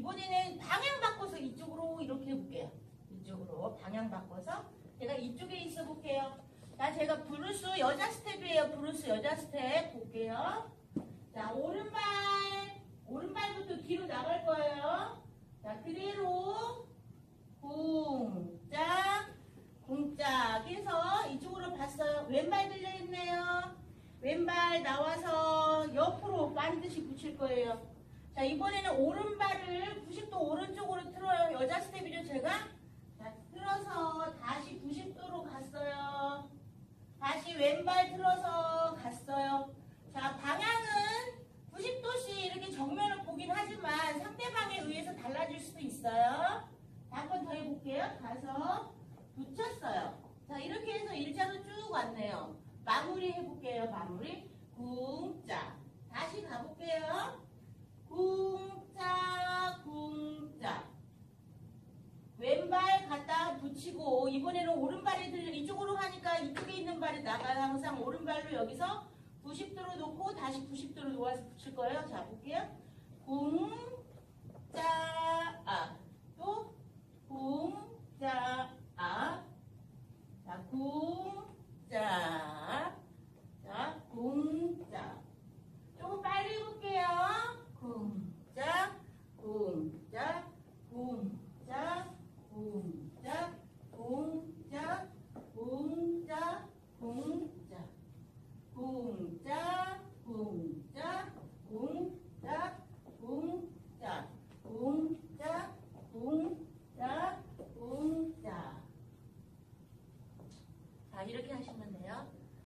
이번에는 방향 바꿔서 이쪽으로 이렇게 해볼게요. 이쪽으로 방향 바꿔서 제가 이쪽에 있어 볼게요. 자, 제가 브루스 여자 스텝이에요. 브루스 여자 스텝 볼게요. 자, 오른발, 오른발부터 뒤로 나갈 거예요. 자, 그대로 궁짝, 궁짝 해서 이쪽으로 봤어요. 왼발 들려있네요. 왼발 나와서 옆으로 반드시 붙일 거예요. 자, 이번에는 오른발을 90도 오른쪽으로 틀어요. 여자 스텝이죠, 제가? 자, 틀어서 다시 90도로 갔어요. 다시 왼발 틀어서 갔어요. 자, 방향은 90도씩 이렇게 정면을 보긴 하지만 상대방에 의해서 달라질 수도 있어요. 한 번 더 해볼게요. 가서 붙였어요. 자, 이렇게 해서 일자로 쭉 왔네요. 마무리 해볼게요. 마무리. 궁짝. 붙이고 이번에는 오른발이 들려 이쪽으로 하니까 이쪽에 있는 발이 나가 항상 오른발로 여기서 90도로 놓고 다시 90도로 놓아서 붙일 거예요. 자 볼게요. 궁, 짜, 아. 또 궁, 짜, 아. 자, 궁, 짜, 공짜 공짜 공짜 공짜 공짜 공짜 공짜 공짜 자 이렇게 하시면 돼요.